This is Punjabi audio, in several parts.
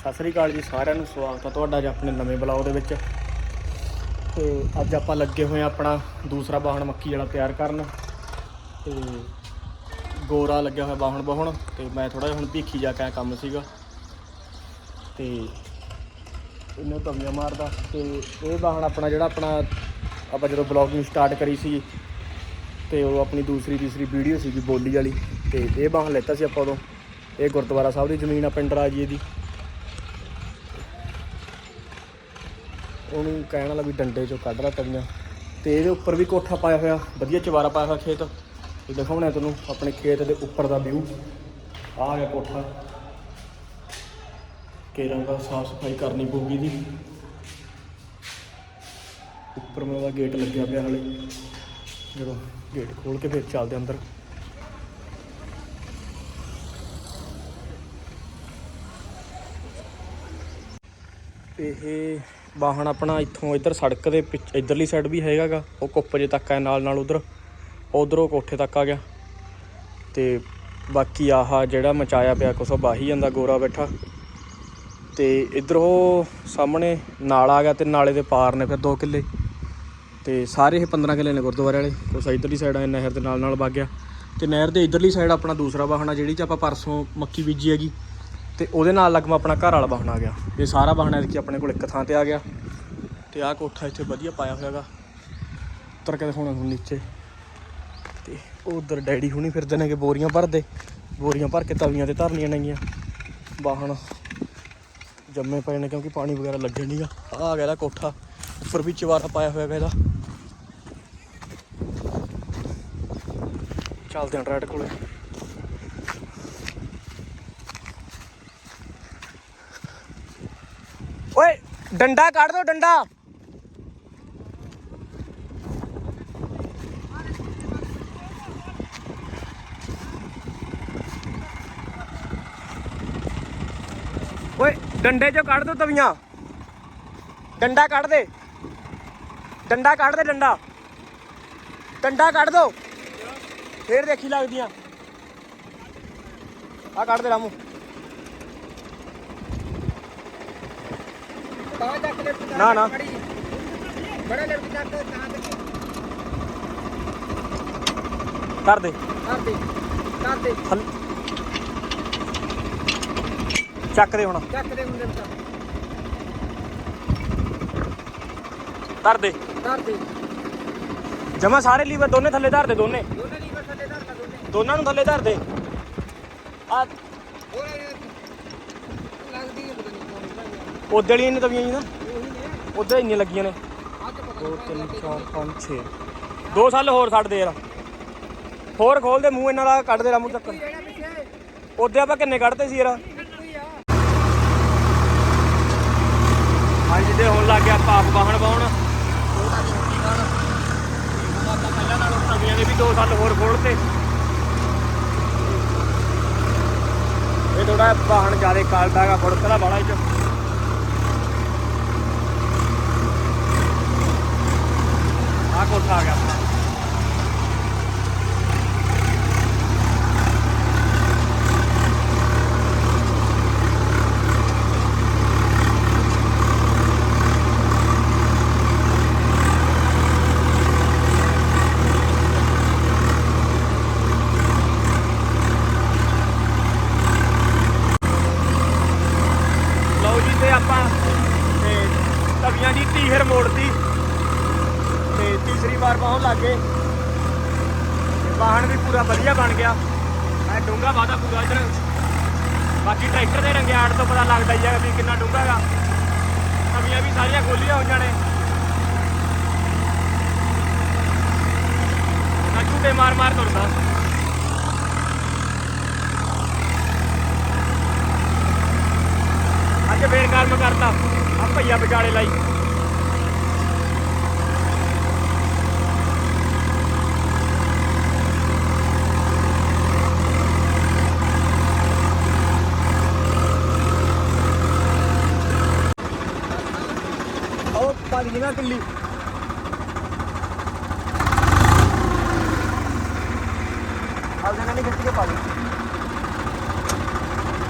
ਸਤਿ ਸ੍ਰੀ ਅਕਾਲ ਜੀ ਸਾਰਿਆਂ ਨੂੰ, ਸਵਾਗਤ ਹੈ ਤੁਹਾਡਾ ਅੱਜ ਆਪਣੇ ਨਵੇਂ ਬਲੌਗ ਦੇ ਵਿੱਚ। ਤੇ ਅੱਜ ਆਪਾਂ ਲੱਗੇ ਹੋਏ ਆ ਆਪਣਾ ਦੂਸਰਾ ਵਾਹਣ ਮੱਕੀ ਵਾਲਾ ਤਿਆਰ ਕਰਨ। ਤੇ ਗੋਰਾ ਲੱਗਿਆ ਹੋਇਆ ਵਾਹਣ ਬਹੁਣ ਤੇ ਮੈਂ ਥੋੜਾ ਜਿਹਾ ਹੁਣ ਭੀਖੀ ਜਾ ਕੇ ਕੰਮ ਸੀਗਾ। ਤੇ ਇਹਨੂੰ ਤਵੀਆਂ ਮਾਰਦਾ, ਤੇ ਇਹ ਵਾਹਣ ਆਪਣਾ ਜਿਹੜਾ ਆਪਣਾ ਆਪਾਂ ਜਦੋਂ ਬਲੌਗਿੰਗ ਸਟਾਰਟ ਕਰੀ ਸੀ, ਤੇ ਉਹ ਆਪਣੀ ਦੂਸਰੀ ਤੀਸਰੀ ਵੀਡੀਓ ਸੀਗੀ ਬੋਲੀ ਵਾਲੀ, ਤੇ ਇਹ ਵਾਹਣ ਲੈਤਾ ਸੀ ਆਪਾਂ ਉਦੋਂ। ਇਹ ਗੁਰਦੁਆਰਾ ਸਾਹਿਬ ਦੀ ਜ਼ਮੀਨ ਆ, ਪਿੰਡ ਰਾਜੀਏ ਦੀ। ਉਹਨੂੰ ਕਹਿਣ ਵਾਲਾ ਵੀ ਡੰਡੇ ਚੋਂ ਕੱਢ ਲਾ ਤਵੀਆਂ। ਤੇ ਇਹਦੇ ਉੱਪਰ ਵੀ ਕੋਠਾ ਪਾਇਆ ਹੋਇਆ, ਵਧੀਆ ਚਵਾਰਾ ਪਾਇਆ ਹੋਇਆ ਖੇਤ। ਇਹ ਦਿਖਾਉਣਾ ਤੁਹਾਨੂੰ ਆਪਣੇ ਖੇਤ ਦੇ ਉੱਪਰ ਦਾ ਵਿਊ ਆ ਗਿਆ ਕੋਠਾ। ਕੇਰਾਂ ਦਾ ਸਾਫ਼ ਸਫ਼ਾਈ ਕਰਨੀ ਪਊਗੀ ਦੀ ਉੱਪਰ ਮੇਰਾ ਦਾ ਗੇਟ ਲੱਗਿਆ ਪਿਆ ਹਲੇ। ਜਦੋਂ ਗੇਟ ਖੋਲ ਕੇ ਫਿਰ ਚੱਲਦੇ ਅੰਦਰ। ਇਹ ਵਾਹਣ ਆਪਣਾ ਇੱਥੋਂ ਇੱਧਰ ਸੜਕ ਦੇ ਪਿੱਛ, ਇੱਧਰਲੀ ਸਾਈਡ ਵੀ ਹੈਗਾਗਾ। ਉਹ ਕੁੱਪ ਜੇ ਤੱਕ ਆ ਨਾਲ ਨਾਲ ਉਧਰ। ਉਧਰੋਂ ਕੋਠੇ ਤੱਕ ਆ ਗਿਆ। ਤੇ ਬਾਕੀ ਆਹ ਜਿਹੜਾ ਮਚਾਇਆ ਪਿਆ ਕੁਛ, ਉਹ ਬਾਹੀ ਜਾਂਦਾ ਗੋਰਾ ਬੈਠਾ। ਤੇ ਇੱਧਰ ਉਹ ਸਾਹਮਣੇ ਨਾਲਾ ਆ ਗਿਆ ਤੇ ਨਾਲੇ ਦੇ ਪਾਰ ਨੇ ਫਿਰ 2 ਕਿੱਲੇ। ਤੇ ਸਾਰੇ ਇਹ 15 ਕਿੱਲੇ ਨੇ ਗੁਰਦੁਆਰੇ ਵਾਲੇ। ਕੁਛ ਇੱਧਰਲੀ ਸਾਈਡ ਆ ਨਹਿਰ ਦੇ ਨਾਲ ਨਾਲ ਵਗ ਗਿਆ। ਤੇ ਨਹਿਰ ਦੇ ਇੱਧਰਲੀ ਸਾਈਡ ਆਪਣਾ ਦੂਸਰਾ ਵਾਹਣ ਆ ਜਿਹੜੀ ਚ ਆਪਾਂ ਪਰਸੋਂ ਮੱਕੀ ਬੀਜੀ ਹੈਗੀ। ਤੇ ਉਹਦੇ ਨਾਲ ਲੱਗਮਾ ਆਪਣਾ ਘਰ ਵਾਲਾ ਵਾਹਣ ਆ ਗਿਆ। ਇਹ ਸਾਰਾ ਵਾਹਣ ਐਤਕੀ ਆਪਣੇ ਕੋਲ ਇੱਕ ਥਾਂ ਤੇ ਆ ਗਿਆ। ਤੇ ਆਹ ਕੋਠਾ ਇੱਥੇ ਵਧੀਆ ਪਾਇਆ ਹੋਇਆਗਾ ਉੱਤਰ ਕੇ ਦਿਖਾਉਣਾ ਹੁਣ ਨੀਚੇ। ਤੇ ਉਧਰ ਡੈਡੀ ਹੁਣੀ ਫਿਰਦੇ ਨੇਗੇ, ਬੋਰੀਆਂ ਭਰਦੇ। ਬੋਰੀਆਂ ਭਰ ਕੇ ਤਵੀਆਂ ਤੇ ਧਰਨੀਆਂ ਨੇਗੀਆਂ। ਵਾਹਣ ਜੰਮੇ ਪਏ ਨੇ ਕਿਉਂਕਿ ਪਾਣੀ ਵਗੈਰਾ ਲੱਗਣ ਨਹੀਂਗਾ ਆਹ ਆ ਗਿਆ ਇਹਦਾ ਕੋਠਾ। ਉੱਪਰ ਵੀ ਚਵਾਰਾ ਪਾਇਆ ਹੋਇਆ ਗਾ ਇਹਦਾ। ਚੱਲਦੇ ਆਂ ਟਰੈਕਟਰ ਕੋਲੇ ਓਏ ਡੰਡਾ ਕੱਢ ਦੋ, ਡੰਡਾ। ਓਏ, ਡੰਡੇ ਚੋਂ ਕੱਢ ਦੋ ਤਵੀਆਂ। ਡੰਡਾ ਕੱਢ ਦੇ। ਡੰਡਾ ਕੱਢ ਦੇ, ਡੰਡਾ। ਡੰਡਾ ਕੱਢ ਦੋ। ਫੇਰ ਦੇਖੀ ਲੱਗਦੀਆਂ। ਆ ਕੱਢ ਦੇ ਰਾਮੂ। ਤਾਂ ਚੱਕ ਦੇ ਨਾ ਨਾ। ਬੜਾ ਲੜਕੀ ਚੱਕ ਤਾਂ ਚੱਕ ਕਰ ਦੇ। ਕਰ ਦੇ ਕਰ ਦੇ। ਥੱਲੇ ਚੱਕ ਦੇ ਹੁਣ। ਚੱਕ ਦੇ ਮੁੰਡੇ ਨੂੰ ਧਰ ਦੇ। ਕਰ ਦੇ। ਜਮਾ ਸਾਰੇ ਲੀਵਰ ਦੋਨੇ ਥੱਲੇ ਧਰ ਦੇ ਦੋਨੇ। ਦੋਨੇ ਕਰ ਸਕਦੇ ਧਰ ਦੋਨੇ। ਦੋਨਾਂ ਨੂੰ ਥੱਲੇ ਧਰ ਦੇ। ਆ ਹੋਰ ਲੱਗਦੀ ਹੈ ਪਤਾ ਨਹੀਂ ਕੌਣ ਭਾਈ ਉਹਦੇ ਵਾਲੀਆਂ ਨੇ ਤਵੀਆਂ ਜੀ ਨਾ। ਉਹੀ ਇੰਨੀਆਂ ਲੱਗੀਆਂ ਨੇ। ਅੱਜ ਪਤਾ 2 3 4 5 6 ਦੋ ਸਾਲ ਹੋਰ ਛੱਡ ਦੇ ਯਾਰ। ਹੋਰ ਖੋਲ ਦੇ ਮੂੰਹ ਇਹਨਾਂ ਦਾ ਕੱਢ ਦੇ ਰਾ ਮੂੰਹ ਤੱਕ ਜਿਹੜਾ ਉਹਦੇ ਆਪਾਂ ਕਿੰਨੇ ਕੱਢਦੇ ਸੀ ਯਾਰ? ਇੱਕੋ ਹੀ ਹੁਣ ਲੱਗ ਗਿਆ ਪਾਪ ਵਾਹਣ ਬਾਉਣ ਪਹਿਲਾਂ ਨਾਲੋਂ ਤਵੀਆਂ ਦੇ ਵੀ ਦੋ ਸਾਲ ਹੋਰ ਖੋਲਤੇ। ਇਹ ਥੋੜਾ ਵਾਹਣ ਜ਼ਿਆਦਾ ਕਾਲਦਾ ਹੈਗਾ ਫੁੜਕਦਾ ਬਾਲਾ ਇਹ ਚ ਆ ਗਿਆ ਆਪਣਾ ਲਓ ਜੀ ਤੇ ਆਪਾਂ ਤੇ ਤਵੀਆਂ ਦੀ ਤੀਹਰ ਮੋੜਤੀ ਤੇ ਤੀਸਰੀ ਵਾਰ ਪਾਉਣ ਲੱਗ ਗਏ ਤੇ ਵਾਹਣ ਵੀ ਪੂਰਾ ਵਧੀਆ ਬਣ ਗਿਆ। ਮੈਂ ਡੂੰਗਾ ਵਾਦਾ ਪੂਰਾ ਇਧਰ। ਬਾਕੀ ਟਰੈਕਟਰ ਦੇ ਰੰਗਿਆੜ ਤੋਂ ਪਤਾ ਲੱਗਦਾ ਹੀ ਆ ਵੀ ਕਿੰਨਾ ਡੂੰਗਾ ਹੈਗਾ। ਤਵੀਆਂ ਵੀ ਸਾਰੀਆਂ ਖੋਲੀਆਂ ਹੋਈਆਂ ਨੇ। ਨਾ ਝੂਟੇ ਮਾਰ ਮਾਰ ਤੁਰਦਾ। ਅੱਜ ਫੇਰ ਕੰਮ ਕਰਤਾ। ਆ ਭਈਆ ਵਿਚਾਲੇ ਲਾਈ। ਨਾ ਕਿੱਲੀ? ਆਪਦੇ ਨਾਲ ਨਹੀਂ ਖਿੱਚ ਕੇ ਪਾ ਲਈ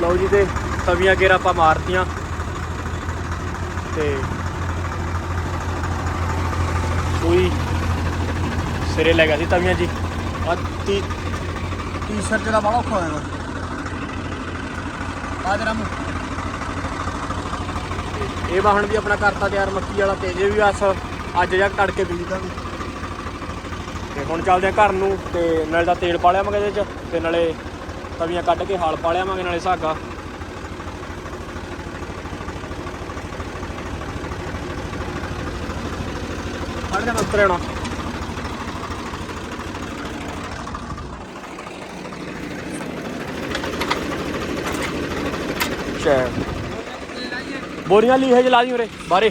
ਲਓ ਜੀ ਤੇ ਤਵੀਆਂ ਗੇਰ ਆਪਾਂ ਮਾਰਤੀਆਂ। ਤੇ ਕੋਈ ਸਿਰੇ ਲੈ ਗਿਆ ਸੀ ਤਵੀਆਂ ਜੀ। ਟੀ ਟੀ-ਸ਼ਰਟ ਦਾ ਬੜਾ ਔਖਾ ਹੋਇਆ ਆ ਜਰਾ ਮੂੰਹ। ਇਹ ਵਾਹਣ ਵੀ ਆਪਣਾ ਕਰਤਾ ਤਿਆਰ, ਮੱਕੀ ਵਾਲਾ ਤੇ ਜੇ ਵੀ ਬਸ ਅੱਜ ਜਾਂ ਤੜਕੇ ਬੀਜ ਦਾਂਗੇ। ਤੇ ਹੁਣ ਚੱਲਦੇ ਆ ਘਰ ਨੂੰ ਤੇ ਨਾਲੇ ਦਾ ਤੇਲ ਪਾ ਲਿਆਵਾਂਗੇ ਇਹਦੇ ਚ ਤੇ ਨਾਲੇ ਤਵੀਆਂ ਕੱਢ ਕੇ ਹਾਲ ਪਾ ਲਿਆਵਾਂਗੇ ਨਾਲੇ ਸਾਗਾ। ਫੜ ਜਾ ਉੱਤਰ ਆਣਾ ਬੋਰੀਆਂ ਲਈ ਹੈ ਲਾ ਦੀ ਉਰੇ, ਬਾਰੇ।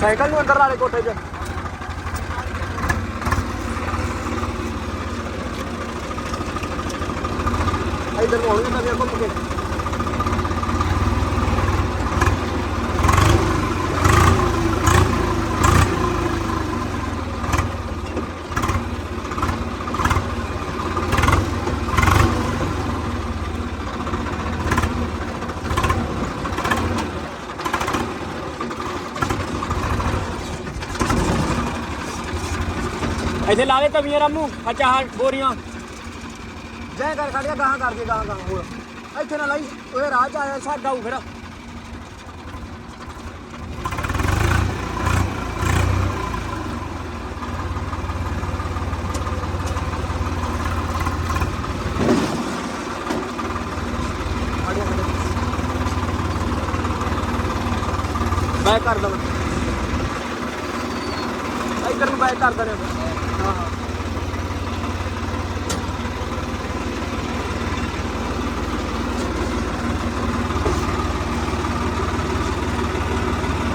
ਸਾਈਕਲ ਨੂੰ ਅੰਦਰ ਲਾ ਦੇ ਕੋਠੇ 'ਚ। ਇਧਰ ਨੂੰ ਆਉਣਗੇ ਤਾਂ ਘੁੰਮ ਕੇ। ਇੱਥੇ ਲਾ ਦੇ ਤਵੀਆਂ ਰਾਮੂ ਅੱਛਾ ਹਾਂ ਬੋਰੀਆਂ। ਜੈ ਕਰ ਖੜਿਆ ਗਾਹਾਂ ਕਰ ਦੇ ਗਾਹਾਂ ਗਾਹਾਂ, ਹੋਰ। ਇੱਥੇ ਨਾ ਲਾਈ ਓਏ ਰਾਹ ਚ ਆਇਆ ਸਾਡਾ ਆਊ ਫਿਰ। ਬੈਕ ਕਰ ਲਵਾਂ। ਇੱਧਰ ਨੂੰ ਬੈਕ ਕਰਦਾ ਰਿਹਾ ਹਾਂ ਹਾਂ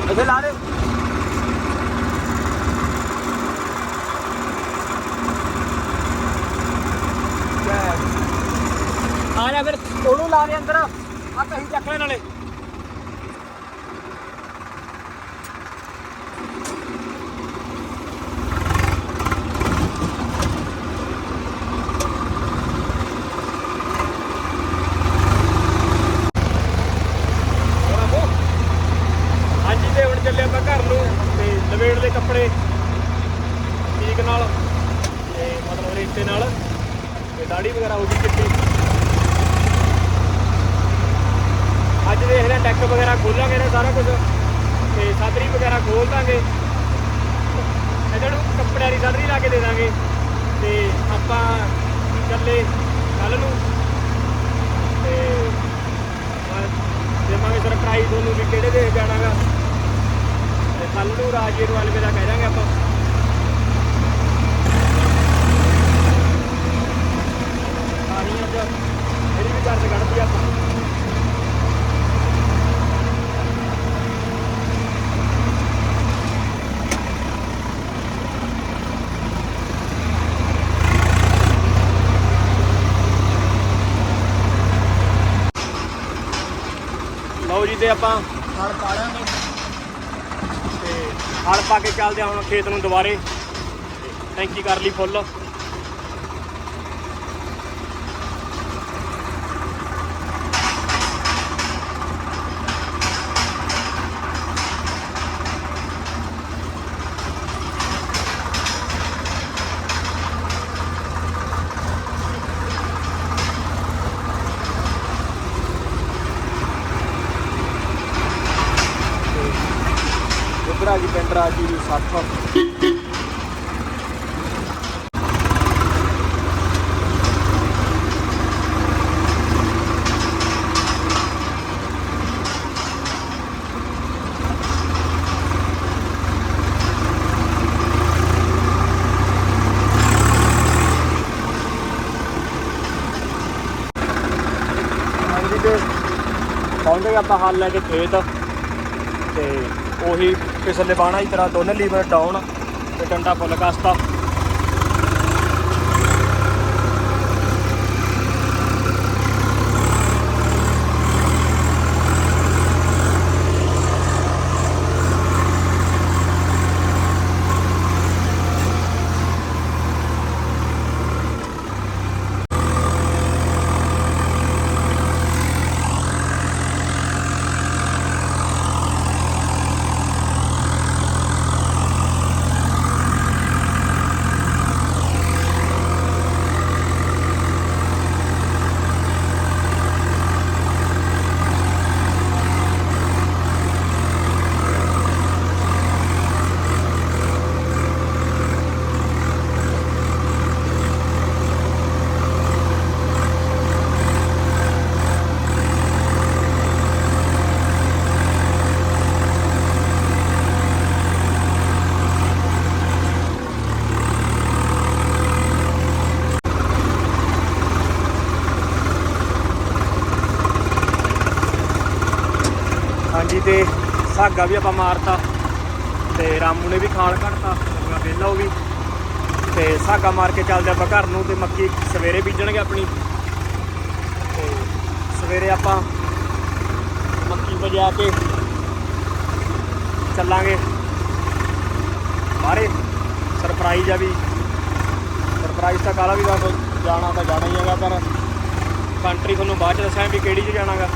ਇੱਥੇ ਲਾ ਦੇ ਆ ਜਾ ਫਿਰ ਉਹਨੂੰ ਲਾ ਦੇ ਅੰਦਰ ਆ ਕਹੀਂ ਚੱਕ ਲੈ ਨਾਲੇ ਹਾਂਜੀ ਤੇ ਹੁਣ ਚੱਲੇ ਆਪਾਂ ਘਰ ਨੂੰ ਤੇ ਲਵੇੜ ਦੇ ਕੱਪੜੇ ਠੀਕ ਨਾਲ ਤੇ ਮਤਲਬ ਰੇਤੇ ਨਾਲ ਤੇ ਦਾੜੀ ਵਗੈਰਾ ਹੋ ਗਈ ਚਿੱਟੀ ਅੱਜ ਦੇਖਦੇ ਹਾਂ ਡੈਕ ਵਗੈਰਾ ਖੋਲਾਂਗੇ ਨਾ ਸਾਰਾ ਕੁਝ ਤੇ ਸਾਦਰੀ ਵਗੈਰਾ ਖੋਲ ਦਾਂਗੇ। ਇਹਨਾਂ ਨੂੰ ਕੱਪੜਿਆਂ ਦੀ ਸਾਦਰੀ ਲਾ ਕੇ ਦੇ ਦਾਂਗੇ, ਤੇ ਆਪਾਂ ਚੱਲੇ ਕੱਲ ਨੂੰ, ਤੇ ਦੇਵਾਂਗੇ ਸਰਪ੍ਰਾਈਜ਼ ਤੁਹਾਨੂੰ ਵੀ ਕਿਹੜੇ ਦੇਸ਼ ਜਾਣਾਗਾ। ਤੇ ਕੱਲ ਨੂੰ ਰਾਜੇ ਨੂੰ ਅਲਵਿਦਾ ਕਹਿ ਦਾਂਗੇ ਆਪਾਂ। ਸਾਰੀਆਂ ਅੱਜ ਇਹਦੀ ਵੀ ਦਰਦ ਕੱਢਦੀ ਆਪਾਂ ਲਓ ਜੀ ਤੇ ਆਪਾਂ। ਹਲ ਪਾ ਲਾਂਗੇ ਤੇ ਹਲ ਪਾ ਕੇ ਚੱਲਦੇ ਹਾਂ ਹੁਣ ਖੇਤ ਨੂੰ ਦੁਬਾਰੇ। ਟੈਂਕੀ ਕਰ ਲਈ ਫੁੱਲ ਉਧਰ ਆ ਗਈ ਪਿੰਡ ਰਾਜੀ ਦੀ 60 ਹਾਂਜੀ ਤੇ ਪਹੁੰਚ ਗਏ ਆਪਾਂ ਹਾਲ ਲੈ ਕੇ ਖੇਤ ਤੇ ਉਹੀ ਪਿਛਲੇ ਬਾਣਾ ਦੀ ਤਰ੍ਹਾਂ ਦੋਨੇ ਲੀਵਰ ਡਾਊਨ ਤੇ ਡੰਡਾ ਫੁੱਲ ਕਸਤਾ ਜੀ ਤੇ ਸਾਗਾ ਵੀ ਆਪਾਂ ਮਾਰਤਾ ਤੇ ਰਾਮੂ ਨੇ ਵੀ ਖਾਲ ਕੱਢਤਾ ਹੋਗਾ ਵਿਹਲਾ ਉਹ ਵੀ। ਤੇ ਸਾਗਾ ਮਾਰ ਕੇ ਚੱਲਦੇ ਆਪਾਂ ਘਰ ਨੂੰ ਤੇ ਮੱਕੀ ਸਵੇਰੇ ਬੀਜਣਗੇ ਆਪਣੀ। ਤੇ ਸਵੇਰੇ ਆਪਾਂ ਮੱਕੀ ਵਜਾ ਕੇ ਚੱਲਾਂਗੇ। ਬਾਹਰੇ ਸਰਪ੍ਰਾਈਜ਼ ਆ ਵੀ। ਸਰਪ੍ਰਾਈਜ਼ ਤਾਂ ਕਾਲਾ ਵੀ ਬਸ ਜਾਣਾ ਤਾਂ ਜਾਣਾ ਹੀ ਹੈਗਾ, ਪਰ ਕੰਟਰੀ ਤੁਹਾਨੂੰ ਬਾਅਦ ਚ ਦੱਸਾਂ ਵੀ ਕਿਹੜੀ ਚ ਜਾਣਾਗਾ।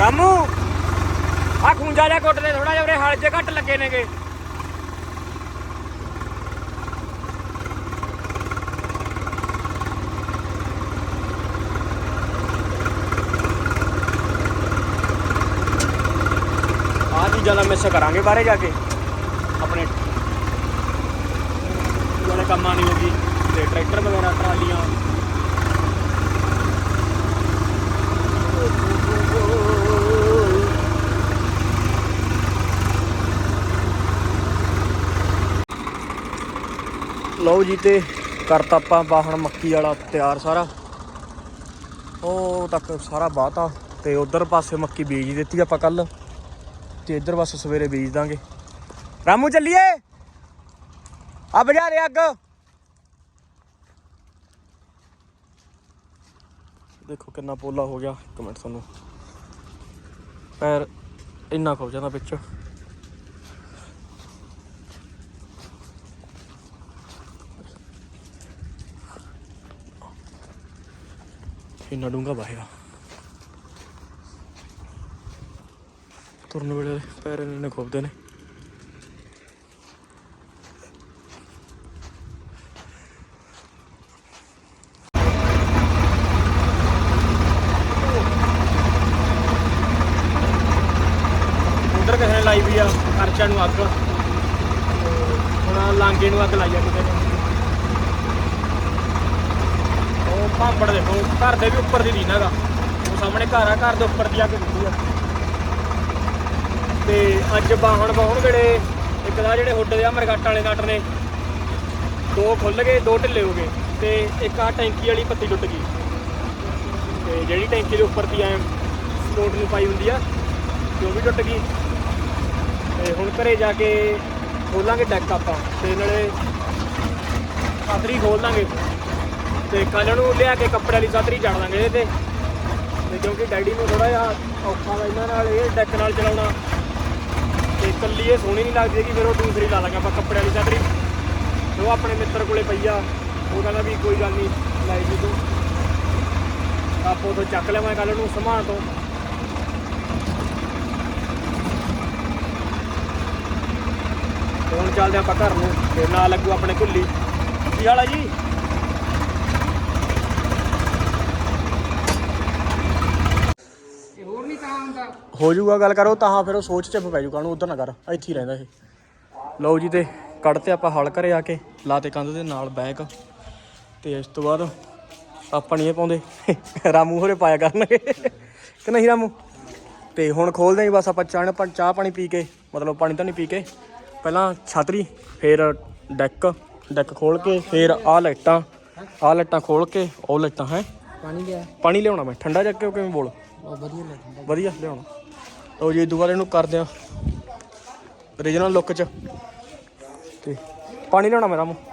ਰਾਮੂ ਆ ਖੁੰਜਾ ਜਿਹਾ ਕੁੱਟ ਦੇ ਥੋੜਾ ਜਿਹਾ, ਉਰੇ ਹਲ ਜੇ ਘੱਟ ਲੱਗੇ ਨੇਗੇ। ਆਹ ਚੀਜ਼ਾਂ ਦਾ ਮਿਸ ਕਰਾਂਗੇ ਬਾਹਰੇ ਜਾ ਕੇ। ਆਪਣੇ ਜਿਹੜੇ ਕੰਮਾਂ ਨਹੀਂ ਹੋਗੀ ਤੇ ਟਰੈਕਟਰ ਵਗੈਰਾ, ਟਰਾਲੀਆਂ। ਲਓ ਜੀ ਤੇ ਕਰਤਾ ਆਪਾਂ ਬਾਹਣ ਮੱਕੀ ਵਾਲਾ ਤਿਆਰ ਸਾਰਾ। ਉਹ ਤੱਕ ਸਾਰਾ ਬਾਤਾ ਤੇ ਉਧਰ ਪਾਸੇ ਮੱਕੀ ਬੀਜ ਦਿੱਤੀ ਆਪਾਂ ਕੱਲ ਤੇ ਇੱਧਰ ਬਸ ਸਵੇਰੇ ਬੀਜ ਦਾਂਗੇ। ਰਾਮੂ ਚੱਲੀਏ? ਆ ਬਜਾ ਦੇ ਅੱਗ। ਦੇਖੋ ਕਿੰਨਾ ਪੋਲਾ ਹੋ ਗਿਆ, ਇੱਕ ਮਿੰਟ ਤੁਹਾਨੂੰ ਪੈਰ ਇੰਨਾ ਖੋ ਜਾਂਦਾ ਵਿੱਚ। ਇੰਨਾ ਡੂੰਗਾ ਵਾਹਿਆ। ਤੁਰਨ ਵੇਲੇ ਪੈਰ ਇੰਨੇ ਖੋਬਦੇ ਨੇ। ਉਧਰ ਕਿਸੇ ਨੇ ਲਾਈ ਵੀ ਆ ਖਰਚਾ ਨੂੰ ਅੱਗ। ਹੁਣ ਆਹ ਲਾਂਗੇ ਨੂੰ ਅੱਗ ਲਾਈ ਆ ਕਿਸੇ ਨੇ ਉਹ ਭਾਂਬੜ ਦੇਖੋ, ਘਰ ਦੇ ਵੀ ਉੱਪਰ ਦੀ ਦੀਨਾ ਦਾ ਉਹ ਸਾਹਮਣੇ ਘਰ ਆ, ਘਰ ਦੇ ਉੱਪਰ ਦੀ ਅੱਗ ਦਿੱਤੀ ਆ। ਤੇ ਅੱਜ ਬਾਹਣ ਬਾਹਣ ਵੇਲੇ ਇੱਕ ਦਾ ਜਿਹੜੇ ਹੁੱਡ ਦੇ ਆ ਮਰਗਾਟ ਵਾਲੇ ਨਟ ਨੇ, ਦੋ ਖੁੱਲ ਗਏ, ਦੋ ਢਿੱਲੇ ਹੋ ਗਏ ਤੇ ਇੱਕ ਆ ਟੈਂਕੀ ਵਾਲੀ ਪੱਤੀ ਟੁੱਟ ਗਈ। ਤੇ ਜਿਹੜੀ ਟੈਂਕੀ ਦੇ ਉੱਪਰ ਦੀ ਐ ਸਪੋਰਟ ਨੂੰ ਪਾਈ ਹੁੰਦੀ ਆ, ਤੇ ਉਹ ਵੀ ਟੁੱਟ ਗਈ। ਤੇ ਹੁਣ ਘਰੇ ਜਾ ਕੇ ਖੋਲਾਂਗੇ ਡੈਕ ਆਪਾਂ, ਤੇ ਨਾਲੇ ਸਾਤਰੀ ਖੋਲ ਦਾਂਗੇ। ਤੇ ਕੱਲ ਨੂੰ ਲਿਆ ਕੇ ਕੱਪੜੇ ਵਾਲੀ ਸਾਤਰੀ ਚੜ ਦਾਂਗੇ ਇਹਦੇ। ਤੇ ਕਿਉਂਕਿ ਡੈਡੀ ਨੂੰ ਥੋੜਾ ਜਿਹਾ ਔਖਾ ਵਾ ਇਹਨਾਂ ਨਾਲ ਇਹ ਡੈਕ ਨਾਲ ਚਲਾਉਣਾ। ਤੇ ਇਕੱਲੀ ਇਹ ਸੋਹਣੀ ਨਹੀਂ ਲੱਗਦੀ ਕਿ ਫਿਰ ਉਹ ਦੂਸਰੀ ਲਾ ਲਾਂਗੇ ਆਪਾਂ ਕੱਪੜੇ ਵਾਲੀ ਸਾਤਰੀ ਉਹ ਆਪਣੇ ਮਿੱਤਰ ਕੋਲੇ ਪਈ ਆ। ਉਹ ਕਹਿੰਦਾ ਵੀ ਕੋਈ ਗੱਲ ਨਹੀਂ, ਲੈ ਜੀ ਤੂੰ। ਆਪੋ ਤੋਂ ਚੱਕ ਲਵਾਂ ਕੱਲ ਨੂੰ ਸਮਾਨ ਤੋਂ। ਤੇ ਹੁਣ ਚੱਲਦੇ ਆਪਾਂ ਘਰ ਨੂੰ ਤੇ ਨਾਲ ਲੱਗੂ ਆਪਣੇ ਕੁੱਲੀ। ਕੀ ਹਾਲ ਆ ਜੀ ਇਹ ਹੋਰ ਨਹੀਂ ਤਾਂ ਹੁੰਦਾ ਹੋ ਜਾਊਗਾ ਗੱਲ ਕਰੋ ਤਾਂ ਫਿਰ ਉਹ ਸੋਚ ਚ ਪੈ ਜੂ ਕਾਹਨੂੰ ਉਧਰ ਨਾ ਕਰ ਇੱਥੇ ਹੀ ਰਹਿੰਦਾ ਇਹ। ਲਓ ਜੀ ਤੇ ਕੱਢਤੇ ਆਪਾਂ ਹਲ ਘਰੇ ਆ ਕੇ ਲਾਤੇ ਕੰਧ ਦੇ ਨਾਲ ਬੈਗ ਤੇ ਇਸ ਤੋਂ ਬਾਅਦ ਆਪਾਂ ਨਹੀਂ ਇਹ ਪਾਉਂਦੇ। ਰਾਮੂ ਹੋਰੇ ਪਾਇਆ ਕਰਨਗੇ। ਕਿ ਨਹੀਂ ਰਾਮੂ? ਤੇ ਹੁਣ ਖੋਲਦੇ ਹਾਂ ਬਸ ਆਪਾਂ ਚਾਹ ਪਾ- ਚਾਹ ਪਾਣੀ ਪੀ ਕੇ ਮਤਲਬ ਪਾਣੀ ਤਾਂ ਨਹੀਂ ਪੀ ਕੇ ਪਹਿਲਾਂ ਛਤਰੀ ਫਿਰ ਡੈਕ ਡੈਕ ਖੋਲ ਕੇ ਫਿਰ ਆਹ ਲਾਈਟਾਂ ਆਹ ਲਾਈਟਾਂ ਖੋਲ ਕੇ ਉਹ ਲਾਈਟਾਂ ਹੈ? ਪਾਣੀ ਲਿਆ। ਪਾਣੀ ਲਿਆਉਣਾ ਮੈਂ ਠੰਡਾ ਜਾ ਕੇ ਕਿਵੇਂ ਬੋਲ? ਵਧੀਆ ਲੱਗਦਾ। ਵਧੀਆ ਲਿਆਉਣਾ। ਲਓ ਜੀ ਦੁਬਾਰਾ ਇਹਨੂੰ ਕਰਦੇ ਆ ਰੀਜਨਲ ਲੁੱਕ ਚ। ਤੇ ਪਾਣੀ ਲਿਆਉਣਾ ਮੇਰਾ ਮੂੰਹ